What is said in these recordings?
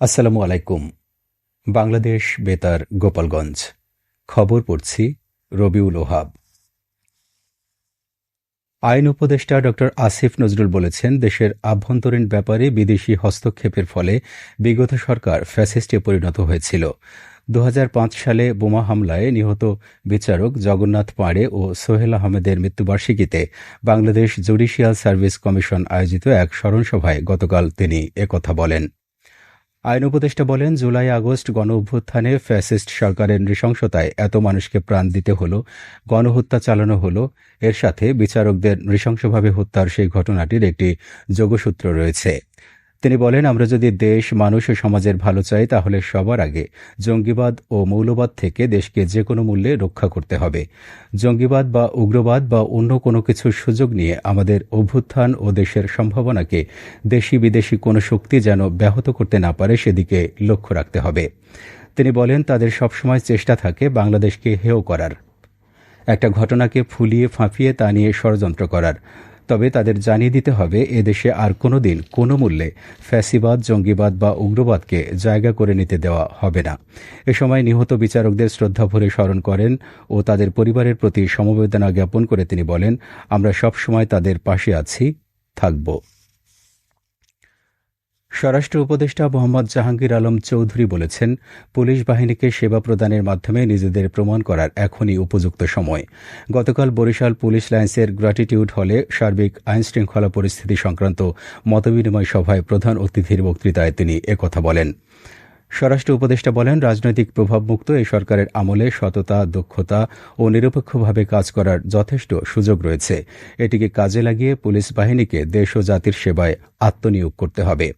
আসসালামু আলাইকুম। বাংলাদেশ বেতার গোপালগঞ্জ। খবর পড়ছি রবিউল ওহাব। আইন উপদেষ্টা ড. আসিফ নজরুল বলেছেন, দেশের আভ্যন্তরীণ ব্যাপারে বিদেশি হস্তক্ষেপের ফলে বিগত সরকার ফ্যাসিস্টে পরিণত হয়েছিল। দু হাজার পাঁচ সালে বোমা হামলায় নিহত বিচারক জগন্নাথ পাঁড়ে ও সোহেল আহমেদের মৃত্যুবার্ষিকীতে বাংলাদেশ জুডিশিয়াল সার্ভিস কমিশন আয়োজিত এক স্মরণসভায় গতকাল তিনি একথা বলেন। আইন উপদেষ্টা বলেন, জুলাই আগস্ট গণ অভ্যুত্থানে ফ্যাসিস্ট সরকারের নৃশংসতায় এত মানুষকে প্রাণ দিতে হলো, গণহত্যা চালানো হল, এর সাথে বিচারকদের নৃশংসভাবে হত্যার সেই ঘটনাটির একটি যোগসূত্র রয়েছে। তিনি বলেন, আমরা যদি দেশ, মানুষ ও সমাজের ভালো চাই, তাহলে সবার আগে জঙ্গিবাদ ও মৌলবাদ থেকে দেশকে যে কোনো মূল্যে রক্ষা করতে হবে। জঙ্গিবাদ বা উগ্রবাদ বা অন্য কোনো কিছুর সুযোগ নিয়ে আমাদের অভ্যুত্থান ও দেশের সম্ভাবনাকে দেশি বিদেশি কোনো শক্তি যেন ব্যাহত করতে না পারে, সেদিকে লক্ষ্য রাখতে হবে। তিনি বলেন, তাদের সবসময় চেষ্টা থাকে বাংলাদেশকে হেয় করার। একটা ঘটনাকে ফুলিয়ে ফাঁপিয়ে তা নিয়ে ষড়যন্ত্র করার। তবে তাদের জানিয়ে দিতে হবে, এদেশে আর কোনো দিন কোনো মূল্যে ফ্যাসিবাদ, জঙ্গিবাদ বা উগ্রবাদকে জায়গা করে নিতে দেওয়া হবে না। এ সময় নিহত বিচারকদের শ্রদ্ধাভরে স্মরণ করেন ও তাদের পরিবারের প্রতি সমবেদনা জ্ঞাপন করে তিনি বলেন, আমরা সবসময় তাদের পাশে আছি, থাকব। স্বরাষ্ট্র উপদেষ্টা মোহাম্মদ জাহাঙ্গীর আলম চৌধুরী বলেছেন, পুলিশ বাহিনীকে সেবা প্রদানের মাধ্যমে নিজেদের প্রমাণ করার এখনই উপযুক্ত সময়। গতকাল বরিশাল পুলিশ লাইন্সের গ্র্যাটিটিউড হলে সার্বিক আইনশৃঙ্খলা পরিস্থিতি সংক্রান্ত মতবিনিময় সভায় প্রধান অতিথির বক্তৃতায় তিনি একথা বলেন। স্বরাষ্ট্র উপদেষ্টা বলেন, রাজনৈতিক প্রভাবমুক্ত এই সরকারের আমলে সততা, দক্ষতা ও নিরপেক্ষভাবে কাজ করার যথেষ্ট সুযোগ রয়েছে। এটিকে কাজে লাগিয়ে পুলিশ বাহিনীকে দেশ ও জাতির সেবায় আত্মনিয়োগ করতে হবে।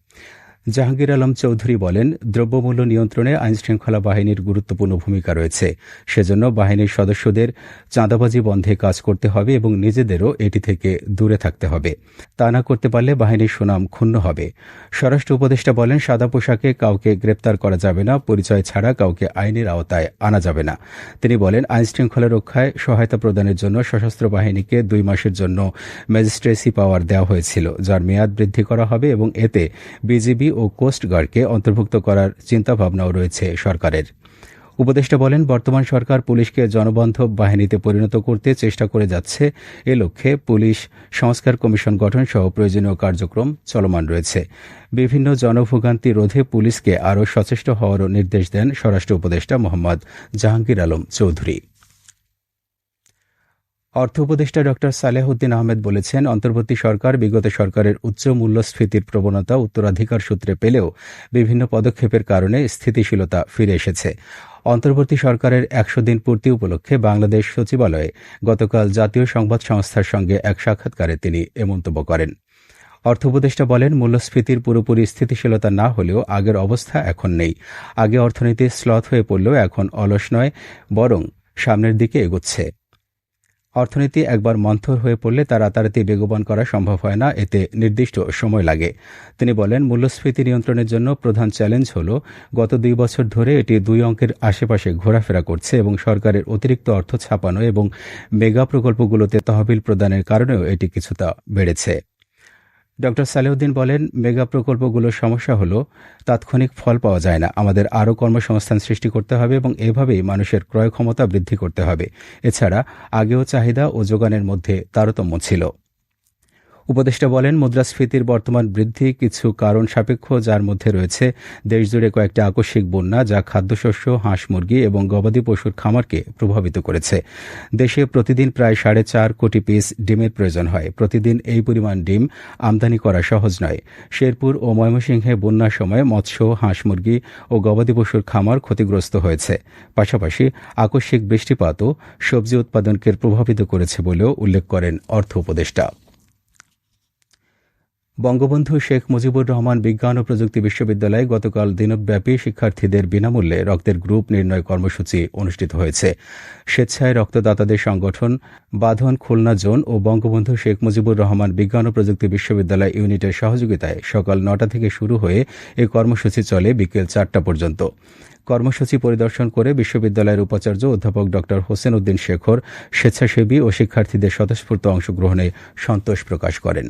জাহাঙ্গীর আলম চৌধুরী বলেন, দ্রব্যমূল্য নিয়ন্ত্রণে আইনশৃঙ্খলা বাহিনীর গুরুত্বপূর্ণ ভূমিকা রয়েছে। সেজন্য বাহিনীর সদস্যদের চাঁদাবাজি বন্ধে কাজ করতে হবে এবং নিজেদেরও এটি থেকে দূরে থাকতে হবে। তা না করতে পারলে বাহিনীর সুনাম ক্ষুণ্ণ হবে। স্বরাষ্ট্র উপদেষ্টা বলেন, সাদা পোশাকে কাউকে গ্রেপ্তার করা যাবে না, পরিচয় ছাড়া কাউকে আইনের আওতায় আনা যাবে না। তিনি বলেন, আইনশৃঙ্খলা রক্ষায় সহায়তা প্রদানের জন্য সশস্ত্র বাহিনীকে দুই মাসের জন্য ম্যাজিস্ট্রেসি পাওয়ার দেওয়া হয়েছিল, যার মেয়াদ বৃদ্ধি করা হবে এবং এতে বিজিবি ও কোস্টগার্ডকে অন্তর্ভুক্ত করার চিন্তাভাবনাও রয়েছে সরকারের। উপদেষ্টা বলেন, বর্তমান সরকার পুলিশকে জনবান্ধব বাহিনীতে পরিণত করতে চেষ্টা করে যাচ্ছে। এ লক্ষ্যে পুলিশ সংস্কার কমিশন গঠন সহ প্রয়োজনীয় কার্যক্রম চলমান রয়েছে। বিভিন্ন জনভোগান্তি রোধে পুলিশকে আরও সচেষ্ট হওয়ারও নির্দেশ দেন স্বরাষ্ট্র উপদেষ্টা মোহাম্মদ জাহাঙ্গীর আলম চৌধুরী। অর্থ উপদেষ্টা ড সালেহউদ্দিন আহমেদ বলেছেন, অন্তর্বর্তী সরকার বিগত সরকারের উচ্চ মূল্যস্ফীতির প্রবণতা উত্তরাধিকার সূত্রে পেলেও বিভিন্ন পদক্ষেপের কারণে স্থিতিশীলতা ফিরে এসেছে। অন্তর্বর্তী সরকারের একশো দিন পূর্তি উপলক্ষে বাংলাদেশ সচিবালয়ে গতকাল জাতীয় সংবাদ সংস্থার সঙ্গে এক সাক্ষাৎকারে তিনি এ মন্তব্য করেন। অর্থ উপদেষ্টা বলেন, মূল্যস্ফীতির পুরোপুরি স্থিতিশীলতা না হলেও আগের অবস্থা এখন নেই। আগে অর্থনীতি স্লথ হয়ে পড়লেও এখন অলস নয়, বরং সামনের দিকে এগোচ্ছে। অর্থনীতি একবার মন্থর হয়ে পড়লে তা রাতারাতি বেগবান করা সম্ভব হয় না, এতে নির্দিষ্ট সময় লাগে। তিনি বলেন, মূল্যস্ফীতি নিয়ন্ত্রণের জন্য প্রধান চ্যালেঞ্জ হল, গত দুই বছর ধরে এটি দুই অঙ্কের আশেপাশে ঘোরাফেরা করছে এবং সরকারের অতিরিক্ত অর্থ ছাপানো এবং মেগা প্রকল্পগুলোতে তহবিল প্রদানের কারণেও এটি কিছুটা বেড়েছে। ড সালেউদ্দিন বলেন, মেগা প্রকল্পগুলোর সমস্যা হল তাৎক্ষণিক ফল পাওয়া যায় না। আমাদের আরও কর্মসংস্থান সৃষ্টি করতে হবে এবং এভাবেই মানুষের ক্রয় ক্ষমতা বৃদ্ধি করতে হবে। এছাড়া আগেও চাহিদা ও যোগানের মধ্যে তারতম্য ছিল। উপদেষ্টা বলেন, মুদ্রাস্ফীতির বর্তমান বৃদ্ধি কিছু কারণ সাপেক্ষ, যার মধ্যে রয়েছে দেশজুড়ে কয়েকটি আকস্মিক বন্যা, যা খাদ্যশস্য, হাঁস মুরগি এবং গবাদি পশুর খামারকে প্রভাবিত করেছে। দেশে প্রতিদিন প্রায় সাড়ে চার কোটি পিস ডিমের প্রয়োজন হয়। প্রতিদিন এই পরিমাণ ডিম আমদানি করা সহজ নয়। শেরপুর ও ময়মনসিংহে বন্যার সময় মৎস্য, হাঁস মুরগি ও গবাদি পশুর খামার ক্ষতিগ্রস্ত হয়েছে। পাশাপাশি আকস্মিক বৃষ্টিপাতও সবজি উৎপাদনকে প্রভাবিত করেছে বলেও উল্লেখ করেন অর্থ উপদেষ্টা। বঙ্গবন্ধু শেখ মুজিবুর রহমান বিজ্ঞান ও প্রযুক্তি বিশ্ববিদ্যালয়ে গতকাল দিনব্যাপী শিক্ষার্থীদের বিনামূল্যে রক্তের গ্রুপ নির্ণয় কর্মসূচি অনুষ্ঠিত হয়েছে। স্বেচ্ছায় রক্তদাতাদের সংগঠন বাঁধন, খুলনা জোন ও বঙ্গবন্ধু শেখ মুজিবুর রহমান বিজ্ঞান ও প্রযুক্তি বিশ্ববিদ্যালয় ইউনিটের সহযোগিতায় সকাল নটা থেকে শুরু হয়ে এই কর্মসূচি চলে বিকেল চারটা পর্যন্ত। কর্মসূচি পরিদর্শন করে বিশ্ববিদ্যালয়ের উপাচার্য অধ্যাপক ড হোসেন উদ্দিন শেখর স্বেচ্ছাসেবী ও শিক্ষার্থীদের স্বতঃস্ফূর্ত অংশগ্রহণে সন্তোষ প্রকাশ করেন।